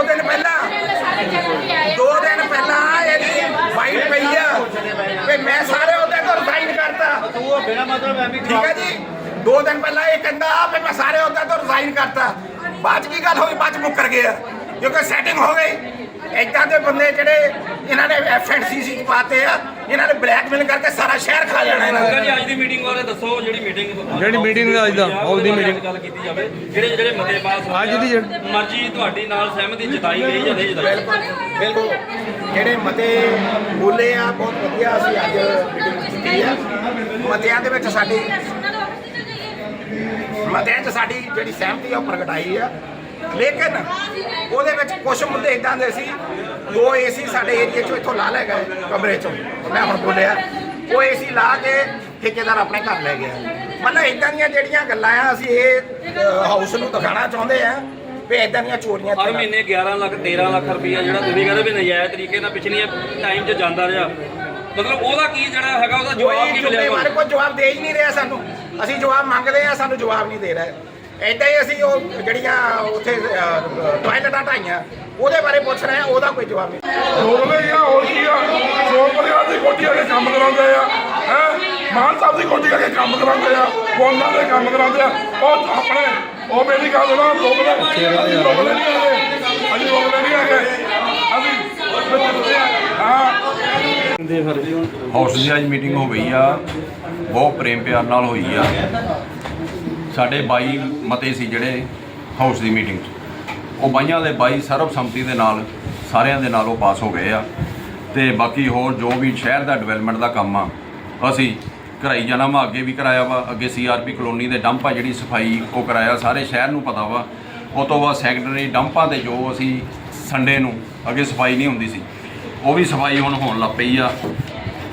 ਦੋ ਦਿਨ ਪਹਿਲਾਂ, ਦੋ ਦਿਨ ਪਹਿਲਾਂ ਇਹਦੀ ਫਾਈਟ ਪਈ ਆ। ਵੀ ਮੈਂ ਸਾਰੇ ਉਹਦੇ ਤੋਂ ਰਿਜ਼ਾਈਨ ਕਰਤਾ। ਤੂੰ ਬਿਨਾ ਮਤਲਬ ਐਵੇਂ ਠੀਕ ਹੈ ਜੀ? ਦੋ ਦਿਨ ਪਹਿਲਾਂ ਇਹ ਕਹਿੰਦਾ, ਵੀ ਮੈਂ ਸਾਰੇ ਉਹਦੇ ਤੋਂ ਰਿਜ਼ਾਈਨ ਕਰਤਾ। ਬਾਅਦ 'ਚ ਕੀ ਗੱਲ ਹੋਈ? ਬਾਅਦ ਮੁੱਕਰ ਗਿਆ ਕਿਉਂਕਿ ਸੈਟਿੰਗ ਹੋ ਗਈ। ਏਦਾਂ ਦੇ ਬੰਦੇ ਜਿਹੜੇ ਇਹਨਾਂ ਨੇ ਐਫਐਨਸੀਸੀ ਚ ਪਾਤੇ ਆ ਇਹਨਾਂ ਨੇ ਬਲੈਕਮੇਲ ਕਰਕੇ ਸਾਰਾ ਸ਼ਹਿਰ ਖਾ ਜਾਣਾ ਇਹਨਾਂ ਨੇ। ਜੀ ਅੱਜ ਦੀ ਮੀਟਿੰਗ ਬਾਰੇ ਦੱਸੋ ਜਿਹੜੀ ਮੀਟਿੰਗ ਜਿਹੜੀ meeting ਅੱਜ ਦਾ, ਹਾਲ ਦੀ meeting। ਗੱਲ ਕੀਤੀ ਜਾਵੇ ਜਿਹੜੇ ਜਿਹੜੇ ਮਤੇ ਪਾਸ ਹੋਏ ਅੱਜ ਦੀ ਮਰਜ਼ੀ ਤੁਹਾਡੀ ਨਾਲ ਸਹਿਮਤੀ ਜਤਾਈ ਗਈ ਜਾਂ ਨਹੀਂ ਜਤਾਈ। ਬਿਲਕੁਲ ਜਿਹੜੇ ਮਤੇ ਬੋਲੇ ਆ ਬਹੁਤ ਵਧੀਆ ਅਸੀਂ ਅੱਜ ਮੀਟਿੰਗ ਕੀਤੀ ਆ। ਮਤਿਆਂ ਦੇ ਵਿੱਚ ਸਾਡੀ ਮਤਿਆਂ 'ਚ ਸਾਡੀ ਜਿਹੜੀ ਸਹਿਮਤੀ ਆ ਉਹ ਪ੍ਰਗਟਾਈ ਆ। ਲੇਕਿਨ ਉਹਦੇ ਵਿੱਚ ਕੁਝ ਮੁੱਦੇ ਇਦਾਂ ਦੇ ਸੀ ਦੋ ਏਸੀ ਸਾਡੇ ਏਰੀਆ 'ਚੋਂ ਇੱਥੋਂ ਲਾ ਲੈ ਗਏ ਕਮਰੇ 'ਚੋਂ। ਮੈਂ ਹੁਣ ਬੋਲਿਆ ਉਹ ਏਸੀ ਲਾ ਕੇ ਠੇਕੇਦਾਰ ਆਪਣੇ ਘਰ ਲੈ ਗਿਆ। ਮਤਲਬ ਇਦਾਂ ਦੀਆਂ ਜਿਹੜੀਆਂ ਗੱਲਾਂ ਆ ਅਸੀਂ ਇਹ ਹਾਊਸ ਨੂੰ ਦਿਖਾਉਣਾ ਚਾਹੁੰਦੇ ਆ ਵੀ ਇਦਾਂ ਦੀਆਂ ਚੋਰੀਆਂ ਹਰ ਮਹੀਨੇ 11 ਲੱਖ 13 ਲੱਖ ਰੁਪਈਆ ਜਿਹੜਾ ਤੁਸੀਂ ਕਹਿੰਦੇ ਵੀ ਨਜਾਇਜ਼ ਤਰੀਕੇ ਨਾਲ ਪਿਛਲੀਆਂ ਟਾਈਮ 'ਚ ਜਾਂਦਾ ਰਿਹਾ। ਮਤਲਬ ਉਹਦਾ ਕੀ ਜਿਹੜਾ ਹੈਗਾ ਉਹਦਾ ਜਵਾਬ ਕੀ ਮਿਲਿਆ ਕੋਈ ਜਵਾਬ ਦੇ ਹੀ ਨਹੀਂ ਰਿਹਾ ਸਾਨੂੰ। ਅਸੀਂ ਜਵਾਬ ਮੰਗਦੇ ਆ ਸਾਨੂੰ ਜਵਾਬ ਨਹੀਂ ਦੇ ਰਿਹਾ। ਏਦਾਂ ਹੀ ਅਸੀਂ ਉਹ ਜਿਹੜੀਆਂ ਉੱਥੇ ਟਾਇਲਟਾਂ ਢਾਈਆਂ ਉਹਦੇ ਬਾਰੇ ਪੁੱਛ ਰਹੇ ਆ ਉਹਦਾ ਕੋਈ ਜਵਾਬ ਨਹੀਂ। ਰੋਕਦੇ ਆ ਹੋਰ ਕੀ ਆ? ਪਰਿਵਾਰ ਦੀ ਕੋਠੀ ਆ ਕੇ ਕੰਮ ਕਰਾਉਂਦੇ ਆ। ਹੈ? ਮਾਨ ਸਾਹਿਬ ਦੀ ਕੋਠੀ ਆ ਕੇ ਕੰਮ ਕਰਾਉਂਦੇ ਆ। ਫੋਨਾਂ ਦੇ ਕੰਮ ਕਰਾਉਂਦੇ ਆ। ਉਹ ਆਪਣੇ ਉਹ ਮੇਰੀ ਗੱਲ ਸੁਣੋ ਰੋਕਦੇ ਅਸੀਂ ਰੋਕਦੇ ਨਹੀਂ ਹੈਗੇ ਅਸੀਂ ਰੋਕਦੇ ਨਹੀਂ ਹੈਗੇ ਅਸੀਂ ਹਾਂ ਹਾਊਸ ਦੀ ਅੱਜ ਮੀਟਿੰਗ ਹੋ ਗਈ ਆ। ਬਹੁਤ ਪ੍ਰੇਮ ਪਿਆਰ ਨਾਲ ਹੋਈ ਆ। ਸਾਡੇ 22 ਮਤੇ ਸੀ ਜਿਹੜੇ ਹਾਊਸ ਦੀ ਮੀਟਿੰਗ 'ਚ। ਉਹ ਬਾਈਆਂ ਦੇ 22 ਸਰਬਸੰਮਤੀ ਦੇ ਨਾਲ, ਸਾਰਿਆਂ ਦੇ ਨਾਲ ਉਹ ਪਾਸ ਹੋ ਗਏ ਆ। ਤੇ ਬਾਕੀ ਹੋਰ ਜੋ ਵੀ ਸ਼ਹਿਰ ਦਾ ਡਿਵੈਲਪਮੈਂਟ ਦਾ ਕੰਮ ਆ, ਅਸੀਂ ਕਰਾਈ ਜਾਣਾ ਵਾ, ਅੱਗੇ ਵੀ ਕਰਾਇਆ ਵਾ। ਅੱਗੇ ਸੀਆਰਪੀ ਕਲੋਨੀ ਦੇ ਡੰਪ ਆ ਜਿਹੜੀ ਸਫ਼ਾਈ ਉਹ ਕਰਾਇਆ, ਸਾਰੇ ਸ਼ਹਿਰ ਨੂੰ ਪਤਾ ਵਾ। ਉਹ ਤੋਂ ਬਾਅਦ ਸੈਕਟਰੀ ਡੰਪਾਂ 'ਤੇ ਜੋ ਅਸੀਂ ਸੰਡੇ ਨੂੰ, ਅੱਗੇ ਸਫ਼ਾਈ ਨਹੀਂ ਹੁੰਦੀ ਸੀ, ਉਹ ਵੀ ਸਫ਼ਾਈ ਹੁਣ ਹੋਣ ਲੱਗ ਪਈ ਆ।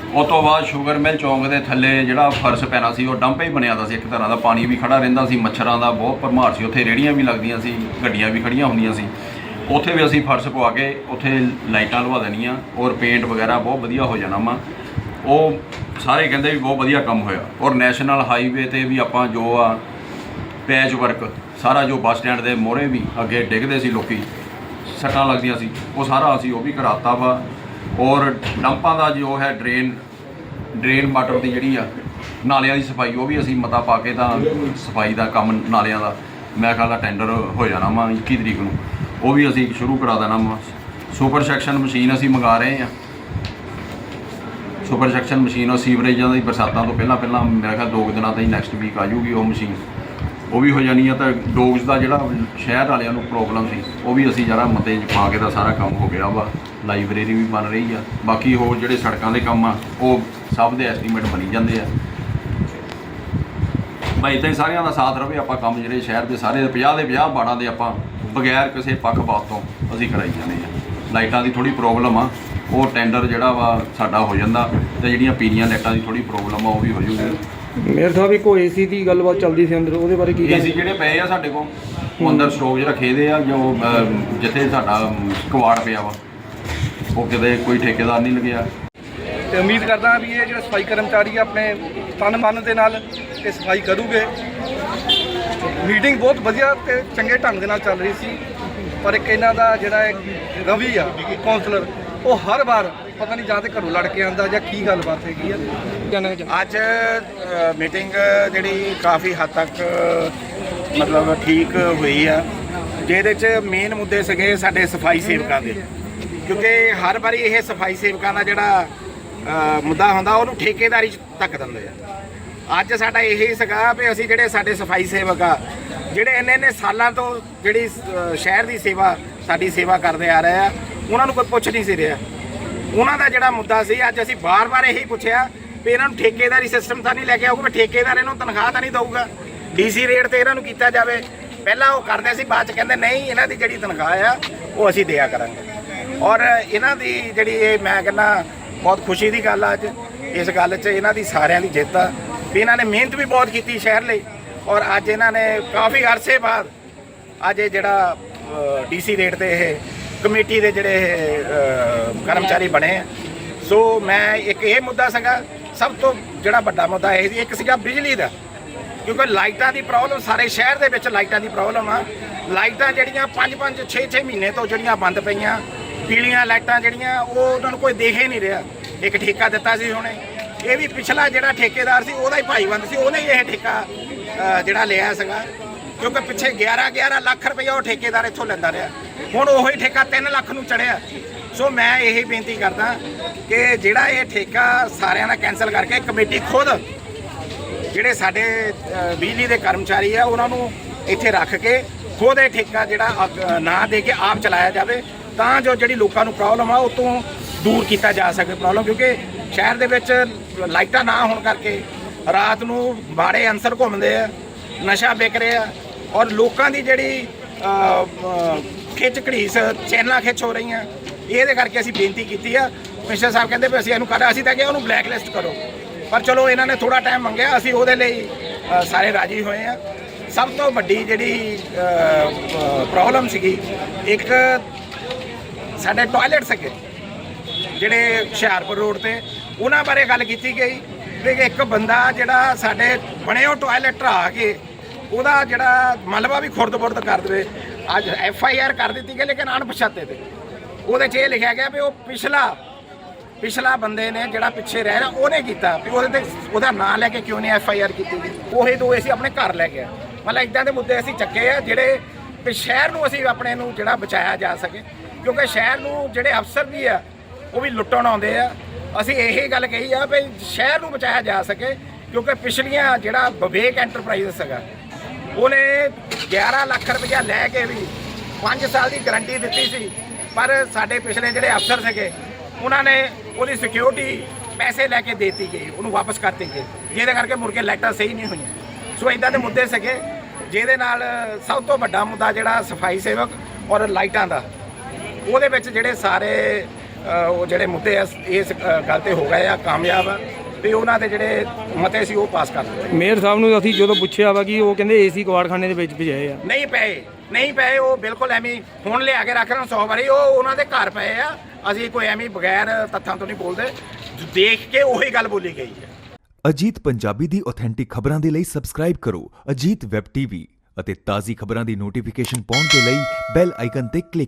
ਉਹ ਤੋਂ ਬਾਅਦ ਸ਼ੂਗਰ ਮਿਲ ਚੌਂਕ ਦੇ ਥੱਲੇ ਜਿਹੜਾ ਫਰਸ਼ ਪੈਣਾ ਸੀ, ਉਹ ਡੰਪ ਹੀ ਬਣਿਆ ਦਾ ਸੀ, ਇੱਕ ਤਰ੍ਹਾਂ ਦਾ ਪਾਣੀ ਵੀ ਖੜਾ ਰਹਿੰਦਾ ਸੀ, ਮੱਛਰਾਂ ਦਾ ਬਹੁਤ ਭਰਮਾਰ ਸੀ, ਉੱਥੇ ਰੇੜੀਆਂ ਵੀ ਲੱਗਦੀਆਂ ਸੀ, ਗੱਡੀਆਂ ਵੀ ਖੜੀਆਂ ਹੁੰਦੀਆਂ ਸੀ। ਉੱਥੇ ਵੀ ਅਸੀਂ ਫਰਸ਼ ਪਵਾ ਕੇ ਉੱਥੇ ਲਾਈਟਾਂ ਲਵਾ ਦੇਣੀਆਂ ਔਰ ਪੇਂਟ ਵਗੈਰਾ ਬਹੁਤ ਵਧੀਆ ਹੋ ਜਾਣਾ ਵਾ। ਉਹ ਸਾਰੇ ਕਹਿੰਦੇ ਵੀ ਬਹੁਤ ਵਧੀਆ ਕੰਮ ਹੋਇਆ। ਔਰ ਨੈਸ਼ਨਲ ਹਾਈਵੇ ਤੇ ਵੀ ਆਪਾਂ ਜੋ ਆ ਪੈਚ ਵਰਕ ਸਾਰਾ ਜੋ ਬੱਸ ਸਟੈਂਡ ਦੇ ਮੋਹਰੇ ਵੀ ਅੱਗੇ ਡਿੱਗਦੇ ਸੀ ਲੋਕੀ, ਸੱਟਾਂ ਲੱਗਦੀਆਂ ਸੀ। ਉਹ ਸਾਰਾ ਅਸੀਂ ਉਹ ਵੀ ਕਰਾਤਾ ਵਾ। ਔਰ ਡੰਪਾਂ ਦਾ ਜੋ ਹੈ ਡਰੇਨ ਡਰੇਨ ਵਾਟਰ ਦੀ ਜਿਹੜੀ ਆ, ਨਾਲਿਆਂ ਦੀ ਸਫ਼ਾਈ, ਉਹ ਵੀ ਅਸੀਂ ਮਤਾ ਪਾ ਕੇ ਤਾਂ ਸਫ਼ਾਈ ਦਾ ਕੰਮ ਨਾਲਿਆਂ ਦਾ, ਮੈਂ ਖਿਆਲ ਦਾ ਟੈਂਡਰ ਹੋ ਜਾਣਾ ਵਾ 21 ਤਰੀਕ ਨੂੰ। ਉਹ ਵੀ ਅਸੀਂ ਸ਼ੁਰੂ ਕਰਾ ਦੇਣਾ ਵਾ। ਸੁਪਰ ਸੈਕਸ਼ਨ ਮਸ਼ੀਨ ਅਸੀਂ ਮੰਗਾ ਰਹੇ ਆ ਸੁਪਰ ਸੈਕਸ਼ਨ ਮਸ਼ੀਨ ਉਹ ਸੀਵਰੇਜਾਂ ਦੀ ਬਰਸਾਤਾਂ ਤੋਂ ਪਹਿਲਾਂ ਪਹਿਲਾਂ ਮੇਰਾ ਖਿਆਲ ਦੋ ਕੁ ਦਿਨਾਂ ਤਾਈਂ ਨੈਕਸਟ ਵੀਕ ਆ ਜੂਗੀ ਉਹ ਮਸ਼ੀਨ ਉਹ ਵੀ ਹੋ ਜਾਣੀ ਆ ਤਾਂ ਡੋਗਸ ਦਾ ਜਿਹੜਾ ਸ਼ਹਿਰ ਵਾਲਿਆਂ ਨੂੰ ਪ੍ਰੋਬਲਮ ਸੀ, ਉਹ ਵੀ ਅਸੀਂ ਜਰਾ ਮਤੇ 'ਚ ਪਾ ਕੇ ਦਾ ਸਾਰਾ ਕੰਮ ਹੋ ਗਿਆ ਵਾ। ਲਾਇਬ੍ਰੇਰੀ ਵੀ ਬਣ ਰਹੀ ਆ। ਬਾਕੀ ਹੋਰ ਜਿਹੜੇ ਸੜਕਾਂ ਦੇ ਕੰਮ ਆ ਉਹ ਸਭ ਦੇ ਐਸਟੀਮੇਟ ਬਣੀ ਜਾਂਦੇ ਆ। ਭਾਈ ਤਾਂ ਸਾਰਿਆਂ ਦਾ ਸਾਥ ਰਵੇ ਆਪਾਂ ਕੰਮ ਜਿਹੜੇ ਸ਼ਹਿਰ ਦੇ ਸਾਰੇ 50 ਦੇ 50 ਬਾੜਾਂ ਦੇ ਆਪਾਂ ਬਗੈਰ ਕਿਸੇ ਪੱਖਪਾਤ ਤੋਂ ਅਸੀਂ ਕਰਾਈ ਜਾਂਦੇ ਆ। ਲਾਈਟਾਂ ਦੀ ਥੋੜੀ ਪ੍ਰੋਬਲਮ ਆ ਉਹ ਟੈਂਡਰ ਜਿਹੜਾ ਵਾ ਸਾਡਾ ਹੋ ਜਾਂਦਾ ਤੇ ਜਿਹੜੀਆਂ ਪੀਲੀਆਂ ਲਾਈਟਾਂ ਦੀ ਥੋੜੀ ਪ੍ਰੋਬਲਮ ਆ ਉਹ ਵੀ ਹੋ ਜੂਗੀ। ਮੇਰੇ ਸਾਹਿਬ ਇੱਕ ਏਸੀ ਦੀ ਗੱਲਬਾਤ ਚੱਲਦੀ ਸੀ ਅੰਦਰ ਉਹਦੇ ਬਾਰੇ ਕੀ ਏਸੀ ਜਿਹੜੇ ਪਏ ਆ ਸਾਡੇ ਕੋਲ ਉਹ ਅੰਦਰ ਸਟੋਰੇਜ ਰੱਖੇ ਦੇ ਆ ਜੋ ਜਿੱਥੇ ਸਾਡਾ ਕਵਾੜ ਪਿਆ ਵਾ। ਉਹ ਕਿਤੇ ਕੋਈ ਠੇਕੇਦਾਰ ਨਹੀਂ ਲੱਗਿਆ। ਤੇ ਉਮੀਦ ਕਰਦਾ ਹਾਂ ਵੀ ਇਹ ਜਿਹੜੇ ਸਫ਼ਾਈ ਕਰਮਚਾਰੀ ਆ ਆਪਣੇ ਤਨ ਮਨ ਦੇ ਨਾਲ ਇਹ ਸਫ਼ਾਈ ਕਰੂਗੇ। ਮੀਟਿੰਗ ਬਹੁਤ ਵਧੀਆ ਤੇ ਚੰਗੇ ਢੰਗ ਦੇ ਨਾਲ ਚੱਲ ਰਹੀ ਸੀ ਪਰ ਇੱਕ ਇਹਨਾਂ ਦਾ ਜਿਹੜਾ ਇੱਕ ਰਵੀ ਆ ਕਾਉਂਸਲਰ ਉਹ ਹਰ ਵਾਰ ਪਤਾ ਨਹੀਂ ਜਾਂ ਤੇ ਘਰੋਂ ਲੜ ਕੇ ਆਂਦਾ ਜਾਂ ਕੀ ਗੱਲਬਾਤ ਹੈਗੀ ਆ? ਅੱਜ ਮੀਟਿੰਗ ਜਿਹੜੀ ਕਾਫੀ ਹੱਦ ਤੱਕ ਮਤਲਬ ਠੀਕ ਹੋਈ ਆ। ਜਿਹਦੇ ਚ ਮੇਨ ਮੁੱਦੇ ਸੀਗੇ ਸਾਡੇ ਸਫ਼ਾਈ ਸੇਵਕਾਂ ਦੇ। ਕਿਉਂਕਿ ਹਰ ਵਾਰੀ ਇਹ ਸਫ਼ਾਈ ਸੇਵਕਾਂ ਦਾ ਜਿਹੜਾ ਮੁੱਦਾ ਹੁੰਦਾ, ਉਹਨੂੰ ਠੇਕੇਦਾਰੀ ਚ ਧੱਕ ਦਿੰਦੇ ਆ। ਅੱਜ ਸਾਡਾ ਇਹੀ ਸੀਗਾ ਵੀ ਅਸੀਂ ਜਿਹੜੇ ਸਾਡੇ ਸਫ਼ਾਈ ਸੇਵਕ ਆ, ਜਿਹੜੇ ਇੰਨੇ ਇੰਨੇ ਸਾਲਾਂ ਤੋਂ ਜਿਹੜੀ ਸ਼ਹਿਰ ਦੀ ਸੇਵਾ, ਸਾਡੀ ਸੇਵਾ ਕਰਦੇ ਆ ਰਹੇ ਆ, ਉਹਨਾਂ ਨੂੰ ਕੋਈ ਪੁੱਛ ਨਹੀਂ ਸੀ ਰਿਹਾ। ਉਹਨਾਂ ਦਾ ਜਿਹੜਾ ਮੁੱਦਾ ਸੀ, ਅੱਜ ਅਸੀਂ ਬਾਰ-ਬਾਰ ਇਹੀ ਪੁੱਛਿਆ ਵੀ ਇਹਨਾਂ ਨੂੰ ਠੇਕੇਦਾਰੀ ਸਿਸਟਮ ਤਾਂ ਨਹੀਂ ਲੈ ਕੇ ਆਊਗਾ, ਵੀ ਠੇਕੇਦਾਰ ਇਹਨੂੰ ਤਨਖਾਹ ਤਾਂ ਨਹੀਂ ਦਊਗਾ। ਡੀਸੀ ਰੇਟ ਤੇ ਇਹਨਾਂ ਨੂੰ ਕੀਤਾ ਜਾਵੇ। ਪਹਿਲਾਂ ਉਹ ਕਰਦੇ ਸੀ, ਬਾਅਦ ਚ ਕਹਿੰਦੇ, ਨਹੀਂ, ਇਹਨਾਂ ਦੀ ਜਿਹੜੀ ਤਨਖਾਹ ਆ, ਉਹ ਅਸੀਂ ਦਿਆ ਕਰਾਂਗੇ। ਔਰ ਇਹਨਾਂ ਦੀ ਜਿਹੜੀ ਇਹ ਮੈਂ ਕਹਿੰਦਾ ਬਹੁਤ ਖੁਸ਼ੀ ਦੀ ਗੱਲ ਆ ਅੱਜ ਇਸ ਗੱਲ 'ਚ ਇਹਨਾਂ ਦੀ ਸਾਰਿਆਂ ਦੀ ਜਿੱਤ ਆ। ਵੀ ਇਹਨਾਂ ਨੇ ਮਿਹਨਤ ਵੀ ਬਹੁਤ ਕੀਤੀ ਸ਼ਹਿਰ ਲਈ ਔਰ ਅੱਜ ਇਹਨਾਂ ਨੇ ਕਾਫੀ ਅਰਸੇ ਬਾਅਦ ਅੱਜ ਇਹ ਜਿਹੜਾ ਡੀਸੀ ਰੇਟ ਤੇ ਇਹ ਕਮੇਟੀ ਦੇ ਜਿਹੜੇ ਇਹ, ਕਰਮਚਾਰੀ ਬਣੇ ਆ। ਸੋ ਮੈਂ ਇੱਕ ਇਹ ਮੁੱਦਾ ਸੀਗਾ ਸਭ ਤੋਂ ਜਿਹੜਾ ਵੱਡਾ ਮੁੱਦਾ ਇਹ ਸੀ ਇੱਕ ਸੀਗਾ ਬਿਜਲੀ ਦਾ। ਕਿਉਂਕਿ ਲਾਈਟਾਂ ਦੀ ਪ੍ਰੋਬਲਮ ਸਾਰੇ ਸ਼ਹਿਰ ਦੇ ਵਿੱਚ ਲਾਈਟਾਂ ਦੀ ਪ੍ਰੋਬਲਮ ਆ। ਲਾਈਟਾਂ ਜਿਹੜੀਆਂ 5-5 6-6 ਮਹੀਨੇ ਤੋਂ ਜਿਹੜੀਆਂ ਬੰਦ ਪਈਆਂ ਪੀਲੀਆਂ ਲਾਈਟਾਂ ਜਿਹੜੀਆਂ, ਉਹ ਉਹਨਾਂ ਨੂੰ ਕੋਈ ਦੇਖ ਹੀ ਨਹੀਂ ਰਿਹਾ। ਇੱਕ ਠੇਕਾ ਦਿੱਤਾ ਸੀ ਉਹਨੇ। ਇਹ ਵੀ ਪਿਛਲਾ ਜਿਹੜਾ ਠੇਕੇਦਾਰ ਸੀ, ਉਹਦਾ ਹੀ ਭਾਈਵੰਦ ਸੀ, ਉਹਨੇ ਹੀ ਇਹ ਠੇਕਾ ਜਿਹੜਾ ਲਿਆ ਸੀਗਾ। ਕਿਉਂਕਿ ਪਿੱਛੇ 11 11 ਲੱਖ ਰੁਪਏ ਉਹ ਠੇਕੇਦਾਰ ਇੱਥੋਂ ਲੈਂਦਾ ਰਿਹਾ। ਹੁਣ ਉਹੀ ਠੇਕਾ 3 ਲੱਖ ਨੂੰ ਚੜਿਆ ਸੋ ਮੈਂ ਇਹ ਬੇਨਤੀ ਕਰਦਾ ਕਿ ਜਿਹੜਾ ਇਹ ਠੇਕਾ ਸਾਰਿਆਂ ਦਾ ਕੈਨਸਲ ਕਰਕੇ ਕਮੇਟੀ ਖੁਦ, ਜਿਹੜੇ ਸਾਡੇ ਬਿਜਲੀ ਦੇ ਕਰਮਚਾਰੀ ਆ, ਉਹਨਾਂ ਨੂੰ ਇੱਥੇ ਰੱਖ ਕੇ ਖੁਦ ਇਹ ਠੇਕਾ ਜਿਹੜਾ ਨਾ ਦੇ ਕੇ ਆਪ ਚਲਾਇਆ ਜਾਵੇ। ਤਾਂ ਜੋ ਜਿਹੜੀ ਲੋਕਾਂ ਨੂੰ ਪ੍ਰੋਬਲਮ ਆ, ਉਹ ਤੋਂ ਦੂਰ ਕੀਤਾ ਜਾ ਸਕੇ ਪ੍ਰੋਬਲਮ ਕਿਉਂਕਿ ਸ਼ਹਿਰ ਦੇ ਵਿੱਚ ਲਾਈਟਾਂ ਨਾ ਹੋਣ ਕਰਕੇ ਰਾਤ ਨੂੰ ਬਾੜੇ ਅੰਸਰ ਘੁੰਮਦੇ ਆ, ਨਸ਼ਾ ਵਿਕ ਰਿਹਾ, ਔਰ ਲੋਕਾਂ ਦੀ ਜਿਹੜੀ ਖਿੱਚ ਘੜੀਸ ਚੈਨਲਾਂ ਖਿੱਚ ਹੋ ਰਹੀਆਂ, ਇਹਦੇ ਕਰਕੇ ਅਸੀਂ ਬੇਨਤੀ ਕੀਤੀ ਆ। ਕਮਿਸ਼ਨਰ ਸਾਹਿਬ ਕਹਿੰਦੇ ਵੀ ਅਸੀਂ ਇਹਨੂੰ ਕਰ ਅਸੀਂ ਤਾਂ ਕਿ ਉਹਨੂੰ ਬਲੈਕਲਿਸਟ ਕਰੋ। ਪਰ ਚਲੋ ਇਹਨਾਂ ਨੇ ਥੋੜਾ ਟਾਈਮ ਮੰਗਿਆ, ਅਸੀਂ ਉਹਦੇ ਲਈ ਸਾਰੇ ਰਾਜੀ ਹੋਏ ਆ। ਸਭ ਤੋਂ ਵੱਡੀ ਜਿਹੜੀ ਪ੍ਰੋਬਲਮ ਸੀਗੀ, ਇੱਕ ਸਾਡੇ ਟਾਇਲਟ ਸੀਗੇ ਜਿਹੜੇ ਹੁਸ਼ਿਆਰਪੁਰ ਰੋਡ ਤੇ, ਉਹਨਾਂ ਬਾਰੇ ਗੱਲ ਕੀਤੀ ਗਈ ਵੀ ਇੱਕ ਬੰਦਾ ਜਿਹੜਾ ਸਾਡੇ ਬਣੇ ਉਹ ਟਾਇਲਟ ਢਾ ਕੇ, ਉਹਦਾ ਜਿਹੜਾ ਮਲਬਾ ਵੀ ਖੁਰਦ-ਬੁਰਦ ਕਰ ਦੇਵੇ। ਅੱਜ ਐਫ ਆਈ ਆਰ ਕਰ ਦਿੱਤੀ ਗਈ, ਲੇਕਿਨ ਅਣਪਛਾਤੇ ਤੇ। ਉਹਦੇ 'ਚ ਇਹ ਲਿਖਿਆ ਗਿਆ ਵੀ ਉਹ ਪਿਛਲਾ ਪਿਛਲਾ ਬੰਦੇ ਨੇ ਜਿਹੜਾ ਪਿੱਛੇ ਰਹਿ ਰਿਹਾ, ਉਹਨੇ ਕੀਤਾ। ਵੀ ਉਹਦੇ ਤੇ ਉਹਦਾ ਨਾਂ ਲੈ ਕੇ ਕਿਉਂ ਨਹੀਂ ਐਫ ਆਈ ਆਰ ਕੀਤੀ ਉਹੀ ਦੋ ਅਸੀਂ ਆਪਣੇ ਘਰ ਲੈ ਗਿਆ ਮਤਲਬ ਇਦਾਂ ਦੇ ਮੁੱਦੇ ਅਸੀਂ ਚੱਕੇ ਆ, ਜਿਹੜੇ ਸ਼ਹਿਰ ਨੂੰ ਅਸੀਂ ਆਪਣੇ ਨੂੰ ਜਿਹੜਾ ਬਚਾਇਆ ਜਾ ਸਕੇ। ਕਿਉਂਕਿ ਸ਼ਹਿਰ ਨੂੰ ਜਿਹੜੇ ਅਫਸਰ ਵੀ ਆ, ਉਹ ਵੀ ਲੁੱਟਣ ਆਉਂਦੇ ਆ। ਅਸੀਂ ਇਹੀ ਗੱਲ ਕਹੀ ਆ ਵੀ ਸ਼ਹਿਰ ਨੂੰ ਬਚਾਇਆ ਜਾ ਸਕੇ, ਕਿਉਂਕਿ ਪਿਛਲੀਆਂ ਜਿਹੜਾ ਵਿਵੇਕ ਐਂਟਰਪ੍ਰਾਈਜ਼ ਹੈਗਾ, ਉਹਨੇ 11 ਲੱਖ ਰੁਪਇਆ ਲੈ ਕੇ ਵੀ 5 ਸਾਲ ਦੀ ਗਾਰੰਟੀ ਦਿੱਤੀ ਸੀ। ਪਰ ਸਾਡੇ ਪਿਛਲੇ ਜਿਹੜੇ ਅਫਸਰ ਸੀਗੇ, ਉਹਨਾਂ ਨੇ ਉਹਦੀ ਸਿਕਿਉਰਿਟੀ ਪੈਸੇ ਲੈ ਕੇ ਦੇਤੀ ਗਈ, ਉਹਨੂੰ ਵਾਪਸ ਕਰਤੀ ਗਈ। ਜਿਹਦੇ ਕਰਕੇ ਮੁੜ ਕੇ ਲਾਈਟਾਂ ਸਹੀ ਨਹੀਂ ਹੋਈਆਂ। ਸੋ ਇਦਾਂ ਦੇ ਮੁੱਦੇ ਸੀਗੇ, ਜਿਹਦੇ ਨਾਲ ਸਭ ਤੋਂ ਵੱਡਾ ਮੁੱਦਾ ਜਿਹੜਾ ਸਫ਼ਾਈ ਸੇਵਕ ਔਰ ਲਾਈਟਾਂ ਦਾ ਉਹਦੇ ਵਿੱਚ ਜਿਹੜੇ ਸਾਰੇ ਉਹ ਜਿਹੜੇ ਮੁੱਦੇ ਆ ਇਸ ਗੱਲ ਤੇ ਹੋ ਗਏ ਆ ਕਾਮਯਾਬ ਆ ਤੇ ਉਹਨਾਂ ਦੇ ਜਿਹੜੇ ਮਤੇ ਸੀ ਉਹ ਪਾਸ ਕਰ ਦਿੱਤੇ ਮੇਅਰ ਸਾਹਿਬ ਨੂੰ ਅਸੀਂ ਜਦੋਂ ਪੁੱਛਿਆ ਵਾ ਕਿ ਉਹ ਕਹਿੰਦੇ ਏਸੀ ਕਵਾੜਖਾਨੇ ਦੇ ਵਿੱਚ ਭਜਾਏ ਆ। ਨਹੀਂ ਪਏ ਨਹੀਂ ਪਏ ਉਹ ਬਿਲਕੁਲ ਐਵੇਂ ਹੁਣ ਲਿਆ ਕੇ ਰੱਖ ਰਹੇ 100 ਵਾਰੀ ਉਹ ਉਹਨਾਂ ਦੇ ਘਰ ਪਏ ਆ ਅਸੀਂ ਕੋਈ ਐਵੇਂ ਬਗੈਰ ਤੱਥਾਂ ਤੋਂ ਨਹੀਂ ਬੋਲਦੇ ਦੇਖ ਕੇ ਉਹੀ ਗੱਲ ਬੋਲੀ ਗਈ ਹੈ। ਅਜੀਤ ਪੰਜਾਬੀ ਦੀ ਆਥੈਂਟਿਕ ਖਬਰਾਂ ਦੇ ਲਈ ਸਬਸਕ੍ਰਾਈਬ ਕਰੋ ਅਜੀਤ ਵੈਬ ਟੀਵੀ ਅਤੇ ਤਾਜ਼ੀ ਖਬਰਾਂ ਦੀ ਨੋਟੀਫਿਕੇਸ਼ਨ ਪਾਉਣ ਦੇ ਲਈ ਬੈਲ ਆਈਕਨ ਤੇ ਕਲਿੱਕ